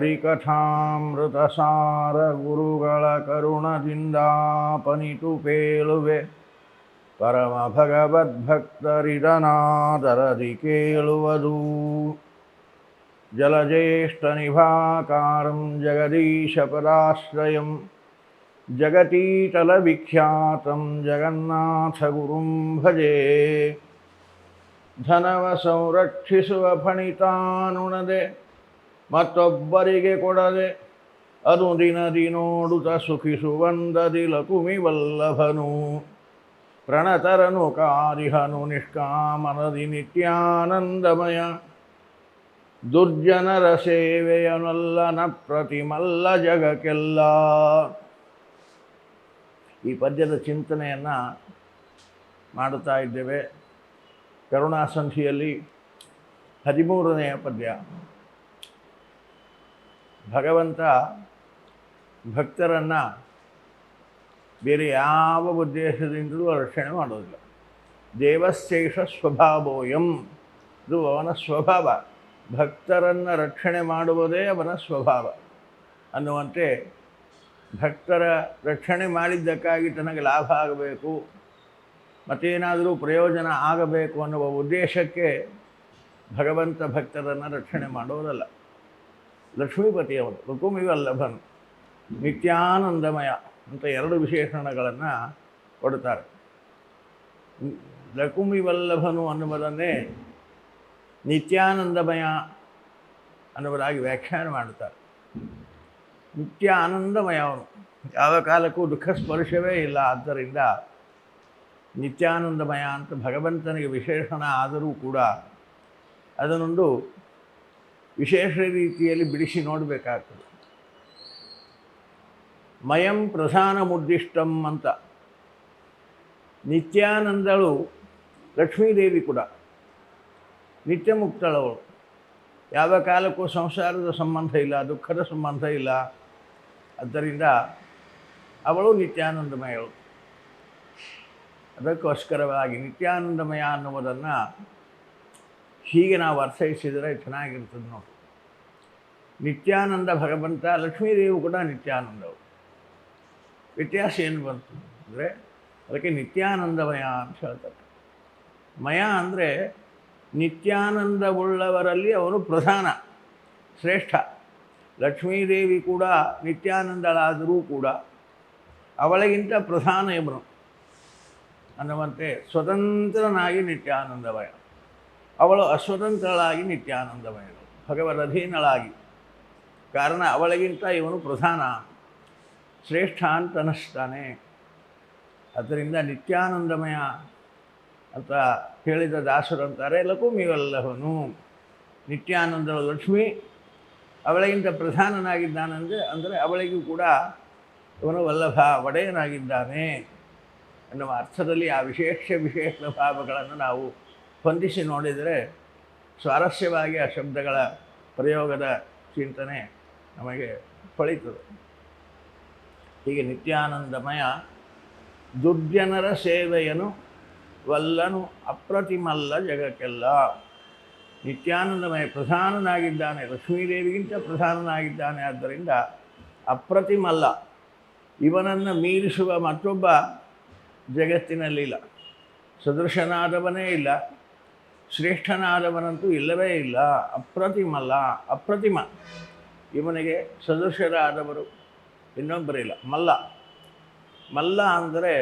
ಹರಿಕಥಾಮೃತಸಾರ ಗುರುಗಳ ಕರುಣದಿಂದಾಪನಿತು ಪೇಳುವೆ ಪರಮ ಭಗವದ್ಭಕ್ತರಿದನಾದರದಿ ಕೇಳುವುದು ಜಲಜ್ಯೇಷ್ಠನಿಭಾಕಾರಂ ಜಗದೀಶಪದಾಶ್ರಯಂ ಜಗತೀತಲವಿಖ್ಯಾತಂ ಜಗನ್ನಾಥಗುರುಂ ಭಜೆ ಧನವ ಸಂರಕ್ಷಿಸುವ ಫಣಿತಾನುಣದೆ ಮತ್ತೊಬ್ಬರಿಗೆ ಕೊಡದೆ ಅದು ದಿನದಿ ನೋಡುತ್ತ ಸುಖಿಸುವಂದದಿ ಲಕುಮಿ ವಲ್ಲಭನು. ಪ್ರಣತರನು ಕಾರಿಹನು ನಿಷ್ಕಾಮನದಿ ನಿತ್ಯಾನಂದಮಯ. ದುರ್ಜನರ ಸೇವೆಯನಲ್ಲನ ಪ್ರತಿಮಲ್ಲ ಜಗಕ್ಕೆಲ್ಲ. ಈ ಪದ್ಯದ ಚಿಂತನೆಯನ್ನು ಮಾಡುತ್ತಾ ಇದ್ದೇವೆ. ಕರುಣಾಸಂಧಿಯಲ್ಲಿ ಹದಿಮೂರನೆಯ ಪದ್ಯ. ಭಗವಂತ ಭಕ್ತರನ್ನು ಬೇರೆ ಯಾವ ಉದ್ದೇಶದಿಂದಲೂ ರಕ್ಷಣೆ ಮಾಡೋದಿಲ್ಲ. ದೇವಶೇಷ ಸ್ವಭಾವೋಯಂ. ಇದು ಅವನ ಸ್ವಭಾವ. ಭಕ್ತರನ್ನು ರಕ್ಷಣೆ ಮಾಡುವುದೇ ಅವನ ಸ್ವಭಾವ. ಅನ್ನುವಂತೆ ಭಕ್ತರ ರಕ್ಷಣೆ ಮಾಡಿದ್ದಕ್ಕಾಗಿ ತನಗೆ ಲಾಭ ಆಗಬೇಕು, ಮತ್ತೇನಾದರೂ ಪ್ರಯೋಜನ ಆಗಬೇಕು ಅನ್ನುವ ಉದ್ದೇಶಕ್ಕೆ ಭಗವಂತ ಭಕ್ತರನ್ನು ರಕ್ಷಣೆ ಮಾಡೋದಲ್ಲ. ಲಕ್ಷ್ಮೀಪತಿಯವನು ರುಕುಮಿವಲ್ಲಭನ್ ನಿತ್ಯಾನಂದಮಯ ಅಂತ ಎರಡು ವಿಶೇಷಣಗಳನ್ನು ಕೊಡುತ್ತಾರೆ ಲಕುಮಿವಲ್ಲಭನು ಅನ್ನುವುದನ್ನೇ ನಿತ್ಯಾನಂದಮಯ ಅನ್ನುವುದಾಗಿ ವ್ಯಾಖ್ಯಾನ ಮಾಡುತ್ತಾರೆ. ನಿತ್ಯ ಆನಂದಮಯ ಅವನು ಯಾವ ಕಾಲಕ್ಕೂ ದುಃಖ ಸ್ಪರ್ಶವೇ ಇಲ್ಲ, ಆದ್ದರಿಂದ ನಿತ್ಯಾನಂದಮಯ ಅಂತ ಭಗವಂತನಿಗೆ ವಿಶೇಷಣ ಆದರೂ ಕೂಡ ಅದನ್ನೊಂದು ವಿಶೇಷ ರೀತಿಯಲ್ಲಿ ಬಿಡಿಸಿ ನೋಡಬೇಕಾಗ್ತದೆ. ಮಯಂ ಪ್ರಧಾನ ಮುದ್ದಿಷ್ಟಂ ಅಂತ. ನಿತ್ಯಾನಂದಳು ಲಕ್ಷ್ಮೀದೇವಿ ಕೂಡ. ನಿತ್ಯ ಮುಕ್ತಳವಳು. ಯಾವ ಕಾಲಕ್ಕೂ ಸಂಸಾರದ ಸಂಬಂಧ ಇಲ್ಲ, ದುಃಖದ ಸಂಬಂಧ ಇಲ್ಲ. ಆದ್ದರಿಂದ ಅವಳು ನಿತ್ಯಾನಂದಮಯಳು ಅದಕ್ಕೋಸ್ಕರವಾಗಿ ನಿತ್ಯಾನಂದಮಯ ಅನ್ನುವುದನ್ನು ಹೀಗೆ ನಾವು ಅರ್ಥೈಸಿದರೆ ಚೆನ್ನಾಗಿರ್ತದೆ ನೋಡಿ. ನಿತ್ಯಾನಂದ ಭಗವಂತ, ಲಕ್ಷ್ಮೀದೇವಿ ಕೂಡ ನಿತ್ಯಾನಂದವು. ವ್ಯತ್ಯಾಸ ಏನು ಬಂತು ಅಂದರೆ, ಅದಕ್ಕೆ ನಿತ್ಯಾನಂದಮಯ ಅಂತ ಹೇಳ್ತಾರೆ. ಮಯ ಅಂದರೆ ನಿತ್ಯಾನಂದವುಳ್ಳವರಲ್ಲಿ ಅವನು ಪ್ರಧಾನ, ಶ್ರೇಷ್ಠ. ಲಕ್ಷ್ಮೀದೇವಿ ಕೂಡ ನಿತ್ಯಾನಂದಳಾದರೂ ಕೂಡ ಅವಳಿಗಿಂತ ಪ್ರಧಾನ ಇವನು. ಅನ್ನುವಂತೆ ಸ್ವತಂತ್ರನಾಗಿ ನಿತ್ಯಾನಂದಮಯ. ಅವಳು ಅಸ್ವತಂತ್ರಳಾಗಿ ನಿತ್ಯಾನಂದಮಯಳು, ಭಗವದಧೀನಳಾಗಿ. ಕಾರಣ ಅವಳಿಗಿಂತ ಇವನು ಪ್ರಧಾನ ಶ್ರೇಷ್ಠ ಅಂತ ಅದರಿಂದ ನಿತ್ಯಾನಂದಮಯ ಅಂತ ಹೇಳಿದ ದಾಸರು ಅಂತಾರೆ ಲಕುಮಿವಲ್ಲವನು ನಿತ್ಯಾನಂದ ಲಕ್ಷ್ಮಿ ಅವಳಿಗಿಂತ ಪ್ರಧಾನನಾಗಿದ್ದಾನಂದರೆ, ಅಂದರೆ ಅವಳಿಗೂ ಕೂಡ ಇವನು ವಲ್ಲಭ ಒಡೆಯನಾಗಿದ್ದಾನೆ ಎನ್ನುವ ಅರ್ಥದಲ್ಲಿ ಆ ವಿಶೇಷ ವಿಶೇಷ ಭಾವಗಳನ್ನು ನಾವು ಹೊಂದಿಸಿ ನೋಡಿದರೆ ಸ್ವಾರಸ್ಯವಾಗಿ ಆ ಶಬ್ದಗಳ ಪ್ರಯೋಗದ ಚಿಂತನೆ ನಮಗೆ ಫಳಿತದೆ. ಹೀಗೆ ನಿತ್ಯಾನಂದಮಯ ದುರ್ಜನರ ಸೇವೆಯನು ವಲ್ಲನು ಅಪ್ರತಿಮಲ್ಲ ಜಗಕ್ಕೆಲ್ಲ. ನಿತ್ಯಾನಂದಮಯ ಪ್ರಧಾನನಾಗಿದ್ದಾನೆ, ಲಕ್ಷ್ಮೀದೇವಿಗಿಂತ ಪ್ರಧಾನನಾಗಿದ್ದಾನೆ, ಆದ್ದರಿಂದ ಅಪ್ರತಿಮಲ್ಲ. ಇವನನ್ನು ಮೀರಿಸುವ ಮತ್ತೊಬ್ಬ ಜಗತ್ತಿನಲ್ಲಿಲ್ಲ. ಸದೃಶನಾದವನೇ ಇಲ್ಲ. ಶ್ರೇಷ್ಠನಾದವನಂತೂ ಇಲ್ಲವೇ ಇಲ್ಲ. ಅಪ್ರತಿಮಲ್ಲ, ಅಪ್ರತಿಮ. ಇವನಿಗೆ ಸದಸ್ಯರಾದವರು ಇನ್ನೊಬ್ಬರಿಲ್ಲ ಮಲ್ಲ. ಮಲ್ಲ ಅಂದರೆ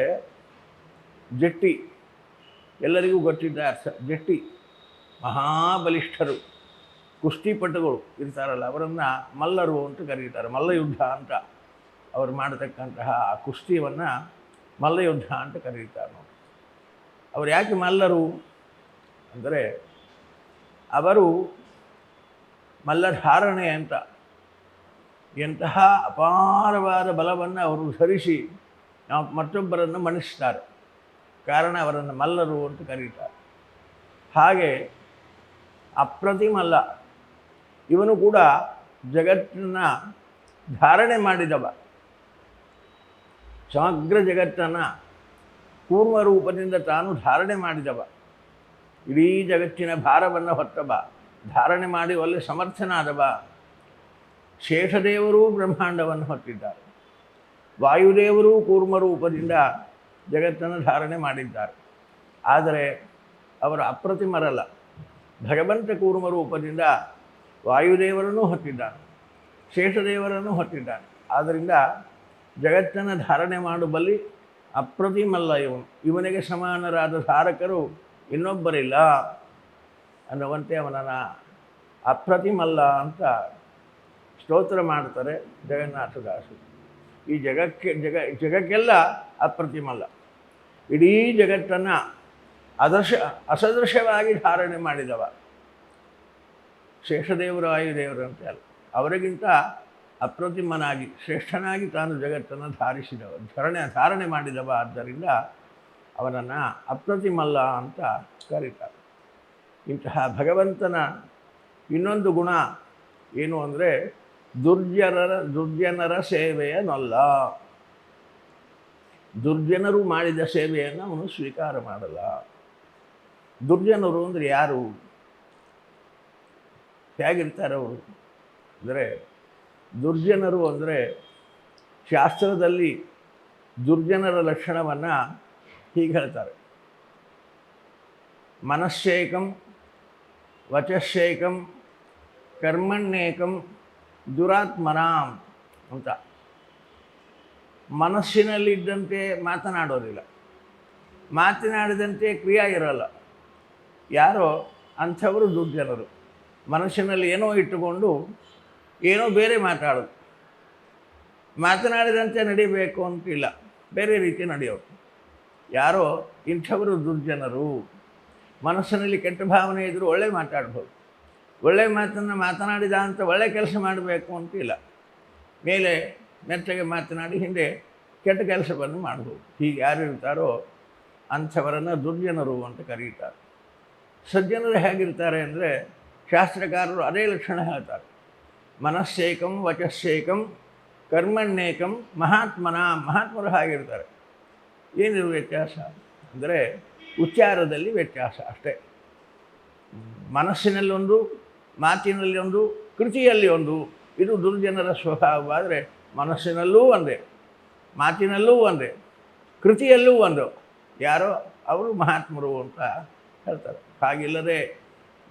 ಜಟ್ಟಿ. ಎಲ್ಲರಿಗೂ ಗೊತ್ತಿದ್ದ ಅರ್ಥ. ಜಟ್ಟಿ. ಮಹಾಬಲಿಷ್ಠರು. ಕುಸ್ತಿಪಟುಗಳು ಇರ್ತಾರಲ್ಲ, ಅವರನ್ನು ಮಲ್ಲರು ಅಂತ ಕರೀತಾರೆ. ಮಲ್ಲಯುದ್ಧ ಅಂತ ಅವರು ಮಾಡತಕ್ಕಂತಹ ಆ ಕುಸ್ತಿಯನ್ನು ಮಲ್ಲಯುದ್ಧ ಅಂತ ಕರೀತಾರೆ. ನೋಡಿ ಅವರು ಯಾಕೆ ಮಲ್ಲರು? ಅಂದರೆ ಅವರು ಮಲ್ಲಧಾರಣೆ ಅಂತ, ಎಂತಹ ಅಪಾರವಾದ ಬಲವನ್ನು ಅವರು ಧರಿಸಿ ನಾವು ಮತ್ತೊಬ್ಬರನ್ನು ಮಣಿಸ್ತಾರೆ. ಕಾರಣ ಅವರನ್ನು ಮಲ್ಲರು ಅಂತ ಕರೀತಾರೆ. ಹಾಗೆ ಅಪ್ರತಿಮಲ್ಲ ಇವನು ಕೂಡ ಜಗತ್ತನ್ನು ಧಾರಣೆ ಮಾಡಿದವ. ಸಮಗ್ರ ಜಗತ್ತನ್ನು ಪೂರ್ವ ರೂಪದಿಂದ ತಾನು ಧಾರಣೆ ಮಾಡಿದವ. ಇಡೀ ಜಗತ್ತಿನ ಭಾರವನ್ನು ಹೊತ್ತಬ ಧಾರಣೆ ಮಾಡಿ ಒಳ್ಳೆ ಸಮರ್ಥನಾದವ ಶೇಷದೇವರೂ ಬ್ರಹ್ಮಾಂಡವನ್ನು ಹೊತ್ತಿದ್ದಾರೆ. ವಾಯುದೇವರೂ ಕೂರ್ಮ ರೂಪದಿಂದ ಜಗತ್ತನ್ನು ಧಾರಣೆ ಮಾಡಿದ್ದಾರೆ. ಆದರೆ ಅವರ ಅಪ್ರತಿಮರಲ್ಲ. ಭಗವಂತ ಕೂರ್ಮ ರೂಪದಿಂದ ವಾಯುದೇವರನ್ನು ಹೊತ್ತಿದ್ದಾನೆ. ಶೇಷದೇವರನ್ನು ಹೊತ್ತಿದ್ದಾನೆ. ಆದ್ದರಿಂದ ಜಗತ್ತನ್ನು ಧಾರಣೆ ಮಾಡಬಲ್ಲಿ ಅಪ್ರತಿಮಲ್ಲ ಇವನು. ಇವನಿಗೆ ಸಮಾನರಾದ ಧಾರಕರು ಇನ್ನೊಬ್ಬರಿಲ್ಲ ಅನ್ನುವಂತೆ ಅವನನ್ನು ಅಪ್ರತಿಮಲ್ಲ ಅಂತ ಸ್ತೋತ್ರ ಮಾಡ್ತಾರೆ ಜಗನ್ನಾಥದಾಸರು ಈ ಜಗಕ್ಕೆ, ಜಗ, ಜಗಕ್ಕೆಲ್ಲ ಅಪ್ರತಿಮಲ್ಲ ಇಡೀ ಜಗತ್ತನ್ನು ಅದರ್ಶ ಅಸದೃಶ್ಯವಾಗಿ ಧಾರಣೆ ಮಾಡಿದವ. ಶೇಷದೇವರು, ಆಯುದೇವರು ಅಂತ ಅಲ್ಲ. ಅವರಿಗಿಂತ ಅಪ್ರತಿಮನಾಗಿ ಶ್ರೇಷ್ಠನಾಗಿ ತಾನು ಜಗತ್ತನ್ನು ಧಾರಿಸಿದವ, ಧರಣೆ, ಧಾರಣೆ ಮಾಡಿದವ. ಆದ್ದರಿಂದ ಅವನನ್ನು ಅಪ್ರತಿಮಲ್ಲ ಅಂತ ಕರೀತಾರೆ. ಇಂತಹ ಭಗವಂತನ ಇನ್ನೊಂದು ಗುಣ ಏನು ಅಂದರೆ ದುರ್ಜನರ ದುರ್ಜನರ ಸೇವೆಯನ್ನಲ್ಲ. ದುರ್ಜನರು ಮಾಡಿದ ಸೇವೆಯನ್ನು ಅವನು ಸ್ವೀಕಾರ ಮಾಡಲ್ಲ. ದುರ್ಜನರು ಅಂದರೆ ಯಾರು? ಹೇಗಿರ್ತಾರೆ ಅವರು? ಅಂದರೆ ದುರ್ಜನರು ಅಂದರೆ ಶಾಸ್ತ್ರದಲ್ಲಿ ದುರ್ಜನರ ಲಕ್ಷಣವನ್ನು ಹೀಗೆ ಹೇಳ್ತಾರೆ ಮನಶ್ಶೇಕಂ, ವಚಶೇಕಂ ಕರ್ಮಣ್ಯೇಕಂ ದುರಾತ್ಮನಾಂ ಅಂತ. ಮನಸ್ಸಿನಲ್ಲಿದ್ದಂತೆ ಮಾತನಾಡೋದಿಲ್ಲ ಮಾತನಾಡಿದಂತೆ ಕ್ರಿಯೆ ಇರಲ್ಲ. ಯಾರೋ ಅಂಥವರು ದುರ್ಜನರು. ಮನಸ್ಸಿನಲ್ಲಿ ಏನೋ ಇಟ್ಟುಕೊಂಡು ಏನೋ ಬೇರೆ ಮಾತಾಡೋದು. ಮಾತನಾಡಿದಂತೆ ನಡಿಬೇಕು ಅಂತಿಲ್ಲ. ಬೇರೆ ರೀತಿ ನಡೆಯೋದು ಯಾರೋ ಇಂಥವರು ದುರ್ಜನರು. ಮನಸ್ಸಿನಲ್ಲಿ ಕೆಟ್ಟ ಭಾವನೆ ಇದ್ದರೂ ಒಳ್ಳೆ ಮಾತಾಡ್ಬೋದು. ಒಳ್ಳೆ ಮಾತನ್ನು ಮಾತನಾಡಿದ ಅಂತ ಒಳ್ಳೆ ಕೆಲಸ ಮಾಡಬೇಕು ಅಂತ ಇಲ್ಲ ಮೇಲೆ ಮೆತ್ತಗೆ ಮಾತನಾಡಿ ಹಿಂದೆ ಕೆಟ್ಟ ಕೆಲಸವನ್ನು ಮಾಡ್ಬೋದು. ಹೀಗೆ ಯಾರು ಇರ್ತಾರೋ ಅಂಥವರನ್ನು ದುರ್ಜನರು ಅಂತ ಕರೀತಾರೆ. ಸಜ್ಜನರು ಹೇಗಿರ್ತಾರೆ ಅಂದರೆ ಶಾಸ್ತ್ರಕಾರರು ಅದೇ ಲಕ್ಷಣ ಹೇಳ್ತಾರೆ. ಮನಸ್ಸೇಕಂ ವಚಸ್ಸೇಕಂ ಕರ್ಮಣ್ಣೇಕಂ ಮಹಾತ್ಮನ ಮಹಾತ್ಮರು ಹಾಗಿರ್ತಾರೆ. ಏನಿರು ವ್ಯತ್ಯಾಸ? ಅಂದರೆ ಉಚ್ಚಾರದಲ್ಲಿ ವ್ಯತ್ಯಾಸ ಅಷ್ಟೇ. ಮನಸ್ಸಿನಲ್ಲಿ ಒಂದು ಮಾತಿನಲ್ಲಿ ಒಂದು ಕೃತಿಯಲ್ಲಿ ಒಂದು ಇದು ದುರ್ಜನರ ಸ್ವಭಾವವಾದರೆ ಮನಸ್ಸಿನಲ್ಲೂ ಒಂದೇ, ಮಾತಿನಲ್ಲೂ ಒಂದೇ, ಕೃತಿಯಲ್ಲೂ ಒಂದು. ಯಾರೋ ಅವರು ಮಹಾತ್ಮರು ಅಂತ ಹೇಳ್ತಾರೆ. ಹಾಗಿಲ್ಲದೆ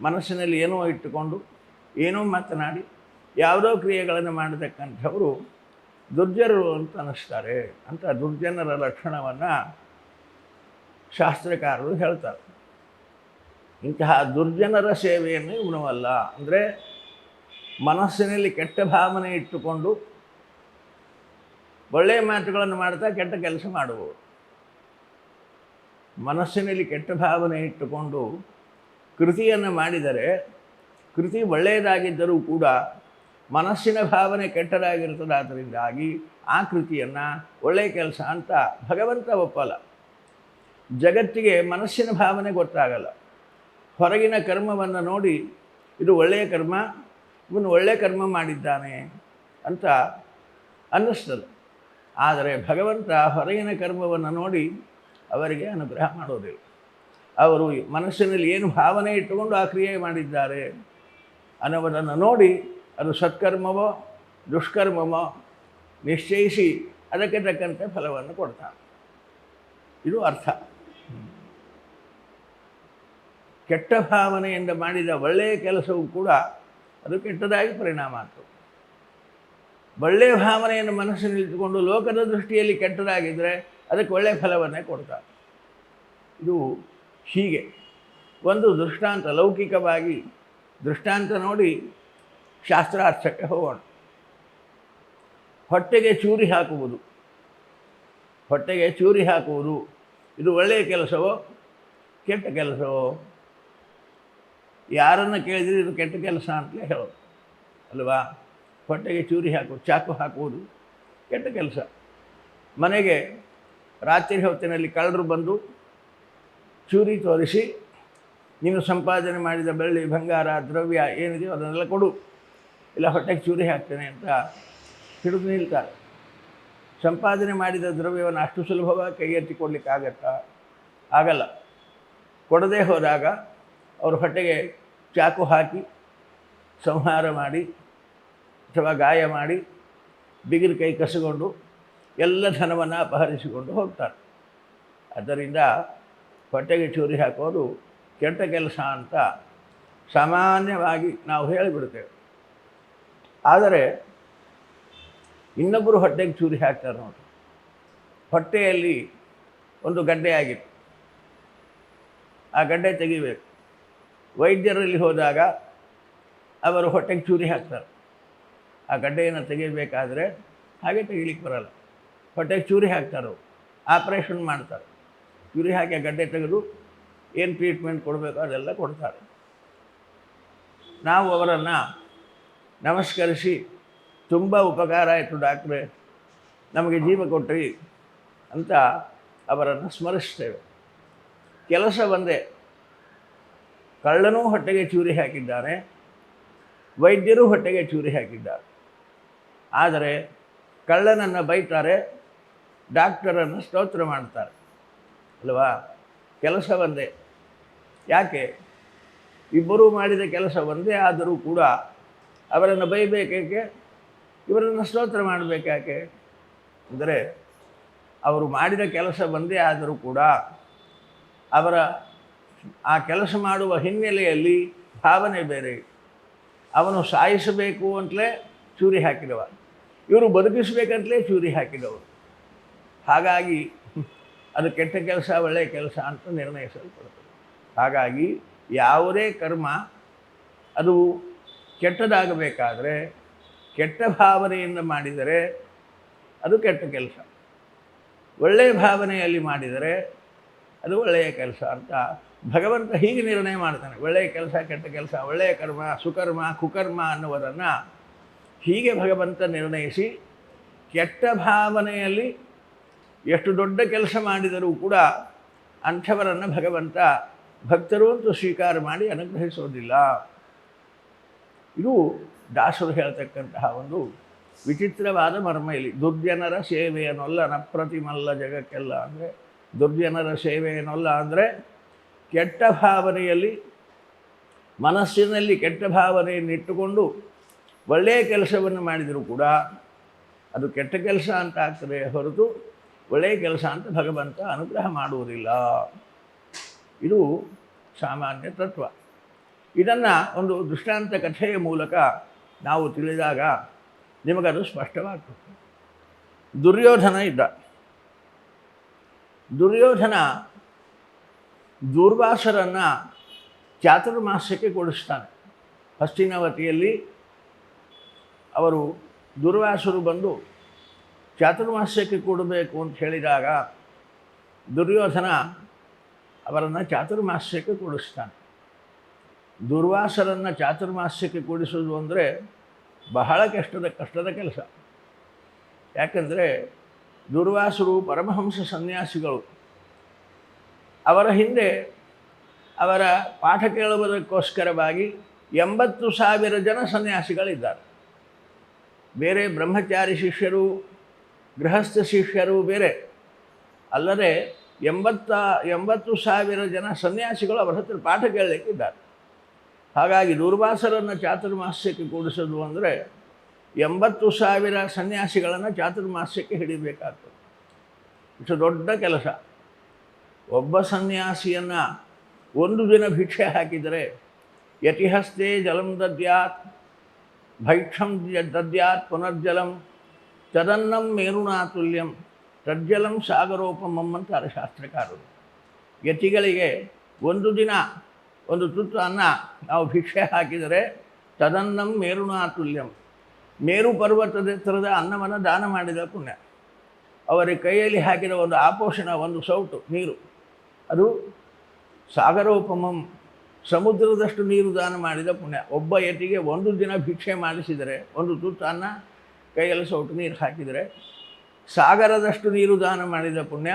ಮನಸ್ಸಿನಲ್ಲಿ ಏನೋ ಇಟ್ಟುಕೊಂಡು, ಏನೋ ಮಾತನಾಡಿ, ಯಾವುದೋ ಕ್ರಿಯೆಗಳನ್ನು ಮಾಡತಕ್ಕಂಥವರು ದುರ್ಜನರು ಅಂತ ಅನ್ನಿಸ್ತಾರೆ ಅಂತ ದುರ್ಜನರ ಲಕ್ಷಣವನ್ನು ಶಾಸ್ತ್ರಕಾರರು ಹೇಳ್ತಾರೆ. ಇಂತಹ ದುರ್ಜನರ ಸೇವೆಯನ್ನು ಇವನವಲ್ಲ ಅಂದರೆ ಮನಸ್ಸಿನಲ್ಲಿ ಕೆಟ್ಟ ಭಾವನೆ ಇಟ್ಟುಕೊಂಡು ಒಳ್ಳೆಯ ಮಾತುಗಳನ್ನು ಮಾಡ್ತಾ ಕೆಟ್ಟ ಕೆಲಸ ಮಾಡುವವರು. ಮನಸ್ಸಿನಲ್ಲಿ ಕೆಟ್ಟ ಭಾವನೆ ಇಟ್ಟುಕೊಂಡು ಕೃತಿಯನ್ನು ಮಾಡಿದರೆ ಕೃತಿ ಒಳ್ಳೆಯದಾಗಿದ್ದರೂ ಕೂಡ ಮನಸ್ಸಿನ ಭಾವನೆ ಕೆಟ್ಟದಾಗಿರ್ತದೆ ಆದ್ದರಿಂದಾಗಿ ಆ ಕೃತಿಯನ್ನು ಒಳ್ಳೆಯ ಕೆಲಸ ಅಂತ ಭಗವಂತ ಒಪ್ಪಲ್ಲ. ಜಗತ್ತಿಗೆ ಮನಸ್ಸಿನ ಭಾವನೆ ಗೊತ್ತಾಗಲ್ಲ. ಹೊರಗಿನ ಕರ್ಮವನ್ನು ನೋಡಿ, ಇದು ಒಳ್ಳೆಯ ಕರ್ಮ, ಇವನು ಒಳ್ಳೆಯ ಕರ್ಮ ಮಾಡಿದ್ದಾನೆ ಅಂತ ಅನ್ನಿಸ್ತದೆ. ಆದರೆ ಭಗವಂತ ಹೊರಗಿನ ಕರ್ಮವನ್ನು ನೋಡಿ ಅವರಿಗೆ ಅನುಗ್ರಹ ಮಾಡೋದಿಲ್ಲ. ಅವರು ಮನಸ್ಸಿನಲ್ಲಿ ಏನು ಭಾವನೆ ಇಟ್ಟುಕೊಂಡು ಆ ಕ್ರಿಯೆ ಮಾಡಿದ್ದಾರೆ ಅನ್ನೋದನ್ನು ನೋಡಿ ಅದು ಸತ್ಕರ್ಮವೋ ದುಷ್ಕರ್ಮವೋ ನಿಶ್ಚಯಿಸಿ ಅದಕ್ಕೆ ತಕ್ಕಂತೆ ಫಲವನ್ನು ಕೊಡ್ತಾನೆ. ಇದು ಅರ್ಥ. ಕೆಟ್ಟ ಭಾವನೆಯಿಂದ ಮಾಡಿದ ಒಳ್ಳೆಯ ಕೆಲಸವೂ ಕೂಡ ಅದು ಕೆಟ್ಟದಾಗಿ ಪರಿಣಾಮ ಆಯಿತು ಒಳ್ಳೆಯ ಭಾವನೆಯನ್ನು ಮನಸ್ಸಿನಲ್ಲಿ ಇಟ್ಟುಕೊಂಡು ಲೋಕದ ದೃಷ್ಟಿಯಲ್ಲಿ ಕೆಟ್ಟದಾಗಿದ್ದರೆ ಅದಕ್ಕೆ ಒಳ್ಳೆಯ ಫಲವನ್ನೇ ಕೊಡ್ತಾರೆ ಇದು ಹೀಗೆ. ಒಂದು ದೃಷ್ಟಾಂತ ಲೌಕಿಕವಾಗಿ ದೃಷ್ಟಾಂತ ನೋಡಿ ಶಾಸ್ತ್ರಾರ್ಥಕ್ಕೆ ಹೋಗೋಣ ಹೊಟ್ಟೆಗೆ ಚೂರಿ ಹಾಕುವುದು. ಹೊಟ್ಟೆಗೆ ಚೂರಿ ಹಾಕುವುದು. ಇದು ಒಳ್ಳೆಯ ಕೆಲಸವೋ? ಕೆಟ್ಟ ಕೆಲಸವೋ? ಯಾರನ್ನು ಕೇಳಿದರೆ ಇದು ಕೆಟ್ಟ ಕೆಲಸ ಅಂತಲೇ ಹೇಳೋದು. ಅಲ್ವಾ? ಹೊಟ್ಟೆಗೆ ಚೂರಿ ಹಾಕು, ಚಾಕು ಹಾಕುವುದು ಕೆಟ್ಟ ಕೆಲಸ. ಮನೆಗೆ ರಾತ್ರಿ ಹೊತ್ತಿನಲ್ಲಿ ಕಳ್ಳರು ಬಂದು ಚೂರಿ ತೋರಿಸಿ, ನೀನು ಸಂಪಾದನೆ ಮಾಡಿದ ಬೆಳ್ಳಿ, ಬಂಗಾರ, ದ್ರವ್ಯ ಏನಿದೆಯೋ ಅದನ್ನೆಲ್ಲ ಕೊಡು. ಇಲ್ಲ, ಹೊಟ್ಟೆಗೆ ಚೂರಿ ಹಾಕ್ತೇನೆ ಅಂತ ಹಿಡಿದು ನಿಲ್ತಾರೆ. ಸಂಪಾದನೆ ಮಾಡಿದ ದ್ರವ್ಯವನ್ನು ಅಷ್ಟು ಸುಲಭವಾಗಿ ಕೈ ಎತ್ತಿ ಕೊಡಲಿಕ್ಕಾಗತ್ತಾ ಆಗಲ್ಲ. ಕೊಡದೇ ಹೋದಾಗ ಅವರು ಹೊಟ್ಟೆಗೆ ಚಾಕು ಹಾಕಿ, ಸಂಹಾರ ಮಾಡಿ, ಅಥವಾ ಗಾಯ ಮಾಡಿ ಬಿಗಿರು ಕೈ ಕಸಗೊಂಡು ಎಲ್ಲ ಧನವನ್ನು ಅಪಹರಿಸಿಕೊಂಡು ಹೋಗ್ತಾರೆ. ಅದರಿಂದ ಹೊಟ್ಟೆಗೆ ಚೂರಿ ಹಾಕೋದು ಕೆಟ್ಟ ಕೆಲಸ ಅಂತ ಸಾಮಾನ್ಯವಾಗಿ ನಾವು ಹೇಳಿಬಿಡ್ತೇವೆ ಆದರೆ ಇನ್ನೊಬ್ಬರು ಹೊಟ್ಟೆಗೆ ಚೂರಿ ಹಾಕ್ತಾರೆ ನೋಡಿ ಹೊಟ್ಟೆಯಲ್ಲಿ ಒಂದು ಗಡ್ಡೆ ಆಗಿತ್ತು. ಆ ಗಡ್ಡೆ ತೆಗಿಬೇಕು. ವೈದ್ಯರಲ್ಲಿ ಹೋದಾಗ ಅವರು ಹೊಟ್ಟೆಗೆ ಚೂರಿ ಹಾಕ್ತಾರೆ. ಆ ಗಡ್ಡೆಯನ್ನು ತೆಗಿಬೇಕಾದ್ರೆ ಹಾಗೆ ತೆಗಿಲಿಕ್ಕೆ ಬರಲ್ಲ. ಹೊಟ್ಟೆಗೆ ಚೂರಿ ಹಾಕ್ತಾರೆ ಆಪರೇಷನ್ ಮಾಡ್ತಾರೆ. ಚೂರಿ ಹಾಕಿ ಆ ಗಡ್ಡೆ ತೆಗೆದು ಏನು ಟ್ರೀಟ್ಮೆಂಟ್ ಕೊಡಬೇಕು ಅದೆಲ್ಲ ಕೊಡ್ತಾರೆ. ನಾವು ಅವರನ್ನು ನಮಸ್ಕರಿಸಿ. ತುಂಬ ಉಪಕಾರ ಆಯಿತು ಡಾಕ್ಟ್ರೆ. ನಮಗೆ ಜೀವ ಕೊಟ್ರಿ ಅಂತ ಅವರನ್ನು ಸ್ಮರಿಸ್ತೇವೆ. ಕೆಲಸ ಬಂದೆ. ಕಳ್ಳನೂ ಹೊಟ್ಟೆಗೆ ಚೂರಿ ಹಾಕಿದ್ದಾನೆ ವೈದ್ಯರು ಹೊಟ್ಟೆಗೆ ಚೂರಿ ಹಾಕಿದ್ದಾರೆ. ಆದರೆ ಕಳ್ಳನನ್ನು ಬೈತಾರೆ, ಡಾಕ್ಟರನ್ನು ಸ್ತೋತ್ರ ಮಾಡ್ತಾರೆ. ಅಲ್ವಾ? ಕೆಲಸ ಒಂದೇ ಯಾಕೆ? ಇಬ್ಬರೂ ಮಾಡಿದ ಕೆಲಸ ಒಂದೇ ಆದರೂ ಕೂಡ ಅವರನ್ನು ಬೈಬೇಕೇಕೆ ಇವರನ್ನು ಸ್ತೋತ್ರ ಮಾಡಬೇಕಾಕೆ ಅಂದರೆ ಅವರು ಮಾಡಿದ ಕೆಲಸ ಬಂದೇ ಆದರೂ ಕೂಡ ಅವರ ಆ ಕೆಲಸ ಮಾಡುವ ಹಿನ್ನೆಲೆಯಲ್ಲಿ ಭಾವನೆ ಬೇರೆ. ಅವನು ಸಾಯಿಸಬೇಕು ಅಂತಲೇ ಚೂರಿ ಹಾಕಿದವ. ಇವರು ಬದುಕಿಸಬೇಕಂತಲೇ ಚೂರಿ ಹಾಕಿದವರು. ಹಾಗಾಗಿ ಅದು ಕೆಟ್ಟ ಕೆಲಸ, ಒಳ್ಳೆಯ ಕೆಲಸ ಅಂತ ನಿರ್ಣಯಿಸಲ್ಪಡ್ತದೆ ಹಾಗಾಗಿ ಯಾವುದೇ ಕರ್ಮ ಅದು ಕೆಟ್ಟದಾಗಬೇಕಾದ್ರೆ ಕೆಟ್ಟ ಭಾವನೆಯಿಂದ ಮಾಡಿದರೆ ಅದು ಕೆಟ್ಟ ಕೆಲಸ. ಒಳ್ಳೆಯ ಭಾವನೆಯಲ್ಲಿ ಮಾಡಿದರೆ ಅದು ಒಳ್ಳೆಯ ಕೆಲಸ ಅಂತ ಭಗವಂತ ಹೀಗೆ ನಿರ್ಣಯ ಮಾಡ್ತಾನೆ. ಒಳ್ಳೆಯ ಕೆಲಸ, ಕೆಟ್ಟ ಕೆಲಸ, ಒಳ್ಳೆಯ ಕರ್ಮ, ಸುಕರ್ಮ, ಕುಕರ್ಮ ಅನ್ನುವುದನ್ನು ಹೀಗೆ ಭಗವಂತ ನಿರ್ಣಯಿಸಿ ಕೆಟ್ಟ ಭಾವನೆಯಲ್ಲಿ ಎಷ್ಟು ದೊಡ್ಡ ಕೆಲಸ ಮಾಡಿದರೂ ಕೂಡ ಅಂಥವರನ್ನು ಭಗವಂತ ಭಕ್ತರು ಅಂತೂ ಸ್ವೀಕಾರ ಮಾಡಿ ಅನುಗ್ರಹಿಸೋದಿಲ್ಲ. ಇದು ದಾಸರು ಹೇಳ್ತಕ್ಕಂತಹ ಒಂದು ವಿಚಿತ್ರವಾದ ಮರ್ಮ ಇಲ್ಲಿ ದುರ್ಜನರ ಸೇವೆಯನ್ನೊಲ್ಲ ನಪ್ರತಿಮಲ್ಲ ಜಗಕ್ಕೆಲ್ಲ ಅಂದರೆ, ದುರ್ಜನರ ಸೇವೆಯನ್ನೊಲ್ಲ ಅಂದರೆ ಕೆಟ್ಟ ಭಾವನೆಯಲ್ಲಿ, ಮನಸ್ಸಿನಲ್ಲಿ ಕೆಟ್ಟ ಭಾವನೆಯನ್ನು ಇಟ್ಟುಕೊಂಡು ಒಳ್ಳೆಯ ಕೆಲಸವನ್ನು ಮಾಡಿದರೂ ಕೂಡ ಅದು ಕೆಟ್ಟ ಕೆಲಸ ಅಂತ ಆಗ್ತದೆ ಹೊರತು ಒಳ್ಳೆಯ ಕೆಲಸ ಅಂತ ಭಗವಂತ ಅನುಗ್ರಹ ಮಾಡುವುದಿಲ್ಲ. ಇದು ಸಾಮಾನ್ಯ ತತ್ವ. ಇದನ್ನು ಒಂದು ದೃಷ್ಟಾಂತ ಕಥೆಯ ಮೂಲಕ ನಾವು ತಿಳಿದಾಗ ನಿಮಗದು ಸ್ಪಷ್ಟವಾಗ್ತದೆ. ದುರ್ಯೋಧನ ಇದ್ದ. ದುರ್ಯೋಧನ ದುರ್ವಾಸರನ್ನು ಚಾತುರ್ಮಾಸ್ಯಕ್ಕೆ ಕೊಡಿಸ್ತಾನೆ. ಹಸ್ತಿನಾವತಿಯಲ್ಲಿ ಅವರು ದುರ್ವಾಸರು ಬಂದು ಚಾತುರ್ಮಾಸ್ಯಕ್ಕೆ ಕೊಡಬೇಕು ಅಂತ ಹೇಳಿದಾಗ ದುರ್ಯೋಧನ ಅವರನ್ನು ಚಾತುರ್ಮಾಸ್ಯಕ್ಕೆ ಕೊಡಿಸ್ತಾನೆ. ದುರ್ವಾಸರನ್ನು ಚಾತುರ್ಮಾಸ್ಯಕ್ಕೆ ಕೂಡಿಸೋದು ಅಂದರೆ ಬಹಳ ಕಷ್ಟದ ಕಷ್ಟದ ಕೆಲಸ. ಯಾಕಂದರೆ ದುರ್ವಾಸರು ಪರಮಹಂಸ ಸನ್ಯಾಸಿಗಳು. ಅವರ ಹಿಂದೆ ಅವರ ಪಾಠ ಕೇಳುವುದಕ್ಕೋಸ್ಕರವಾಗಿ ಎಂಬತ್ತು ಸಾವಿರ ಜನ ಸನ್ಯಾಸಿಗಳಿದ್ದಾರೆ. ಬೇರೆ ಬ್ರಹ್ಮಚಾರಿ ಶಿಷ್ಯರು, ಗೃಹಸ್ಥ ಶಿಷ್ಯರು ಬೇರೆ. ಅಲ್ಲದೆ ಎಂಬತ್ತ, ಎಂಬತ್ತು ಸಾವಿರ ಜನ ಸನ್ಯಾಸಿಗಳು ಅವರ ಹತ್ರ ಪಾಠ ಕೇಳಲಿಕ್ಕಿದ್ದಾರೆ. ಹಾಗಾಗಿ ದುರ್ವಾಸರನ್ನು ಚಾತುರ್ಮಾಸ್ಯಕ್ಕೆ ಕೂಡಿಸೋದು ಅಂದರೆ ಎಂಬತ್ತು ಸಾವಿರ ಸನ್ಯಾಸಿಗಳನ್ನು ಚಾತುರ್ಮಾಸ್ಯಕ್ಕೆ ಹಿಡಿಬೇಕಾಗ್ತದೆ. ಇಷ್ಟು ದೊಡ್ಡ ಕೆಲಸ. ಒಬ್ಬ ಸನ್ಯಾಸಿಯನ್ನು ಒಂದು ದಿನ ಭಿಕ್ಷೆ ಹಾಕಿದರೆ ಯತಿಹಸ್ತೆ ಜಲಂ ದದ್ಯಾತ್ ಭೈಕ್ಷಂ ದದ್ಯಾತ್ ಪುನರ್ಜಲಂ, ತದನ್ನಂ ಮೇರುಣಾತುಲ್ಯಂ, ತಜ್ಜಲಂ ಸಾಗರೋಪಮಂ ಅಂತಾರೆ ಶಾಸ್ತ್ರಕಾರರು. ಯತಿಗಳಿಗೆ ಒಂದು ದಿನ ಒಂದು ತುತ್ತು ಅನ್ನ ನಾವು ಭಿಕ್ಷೆ ಹಾಕಿದರೆ ತದನ್ನಂ ಮೇರುಣಾತುಲ್ಯಂ ಮೇರು ಪರ್ವತದ ಎತ್ತರದ ಅನ್ನವನ್ನು ದಾನ ಮಾಡಿದ ಪುಣ್ಯ. ಅವರ ಕೈಯಲ್ಲಿ ಹಾಕಿದ ಒಂದು ಆಪೋಷಣ, ಒಂದು ಸೌಟು, ನೀರು. ಅದು ಸಾಗರೋಪಮಂ, ಸಮುದ್ರದಷ್ಟು ನೀರು ದಾನ ಮಾಡಿದ ಪುಣ್ಯ. ಒಬ್ಬ ಯತಿಗೆ ಒಂದು ದಿನ ಭಿಕ್ಷೆ ಮಾಡಿಸಿದರೆ, ಒಂದು ತುತ್ತು ಅನ್ನ ಕೈಯಲ್ಲಿ ಸೌಟು, ನೀರು ಹಾಕಿದರೆ ಸಾಗರದಷ್ಟು ನೀರು ದಾನ ಮಾಡಿದ ಪುಣ್ಯ,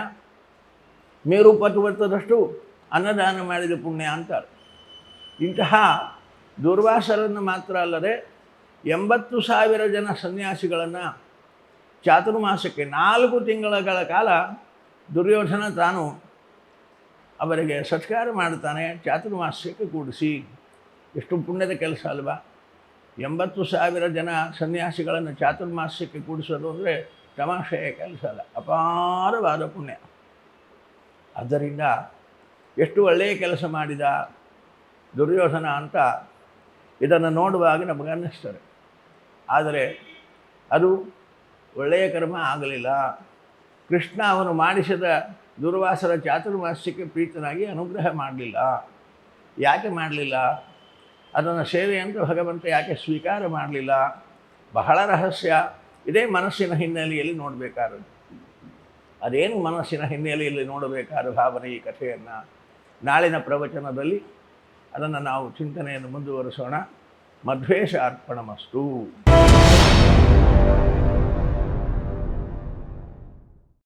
ಮೇರು ಪರ್ವತದಷ್ಟು ಅನ್ನದಾನ ಮಾಡಿದ ಪುಣ್ಯ ಅಂತಾರೆ. ಇಂತಹ ದುರ್ವಾಸರನ್ನು ಮಾತ್ರ ಅಲ್ಲದೆ ಎಂಬತ್ತು ಸಾವಿರ ಜನ ಸನ್ಯಾಸಿಗಳನ್ನು ಚಾತುರ್ಮಾಸಕ್ಕೆ ನಾಲ್ಕು ತಿಂಗಳ ಕಾಲ ದುರ್ಯೋಧನ ತಾನು ಅವರಿಗೆ ಸತ್ಕಾರ ಮಾಡ್ತಾನೆ ಚಾತುರ್ಮಾಸಕ್ಕೆ ಕೂಡಿಸಿ. ಎಷ್ಟು ಪುಣ್ಯದ ಕೆಲಸ ಅಲ್ವಾ? ಎಂಬತ್ತು ಸಾವಿರ ಜನ ಸನ್ಯಾಸಿಗಳನ್ನು ಚಾತುರ್ಮಾಸಕ್ಕೆ ಕೂಡಿಸೋದು ಅಂದರೆ ತಮಾಷೆಯ ಕೆಲಸ ಅಲ್ಲ, ಅಪಾರವಾದ ಪುಣ್ಯ. ಆದ್ದರಿಂದ ಎಷ್ಟು ಒಳ್ಳೆಯ ಕೆಲಸ ಮಾಡಿದ ದುರ್ಯೋಧನ ಅಂತ ಇದನ್ನು ನೋಡುವಾಗ ನಮಗನ್ನಿಸ್ತದೆ ಆದರೆ ಅದು ಒಳ್ಳೆಯ ಕರ್ಮ ಆಗಲಿಲ್ಲ. ಕೃಷ್ಣ ಅವನು ಮಾಡಿಸಿದ ದುರ್ವಾಸರ ಚಾತುರ್ಮಾಸ್ಯಕ್ಕೆ ಪ್ರೀತನಾಗಿ ಅನುಗ್ರಹ ಮಾಡಲಿಲ್ಲ. ಯಾಕೆ ಮಾಡಲಿಲ್ಲ? ಅದನ್ನು ಸೇವೆ ಅಂತ ಭಗವಂತ ಯಾಕೆ ಸ್ವೀಕಾರ ಮಾಡಲಿಲ್ಲ? ಬಹಳ ರಹಸ್ಯ. ಇದೇ ಮನಸ್ಸಿನ ಹಿನ್ನೆಲೆಯಲ್ಲಿ ನೋಡಬೇಕಾದದ್ದು. ಅದೇನು ಮನಸ್ಸಿನ ಹಿನ್ನೆಲೆಯಲ್ಲಿ ನೋಡಬೇಕಾದ ಭಾವನೆ ಈ ಕಥೆಯನ್ನು ನಾಳಿನ ಪ್ರವಚನದಲ್ಲಿ ಅದನ್ನು ನಾವು ಚಿಂತನೆಯನ್ನು ಮುಂದುವರಿಸೋಣ. ಮಧ್ವೇಶ ಅರ್ಪಣಮಸ್ತು.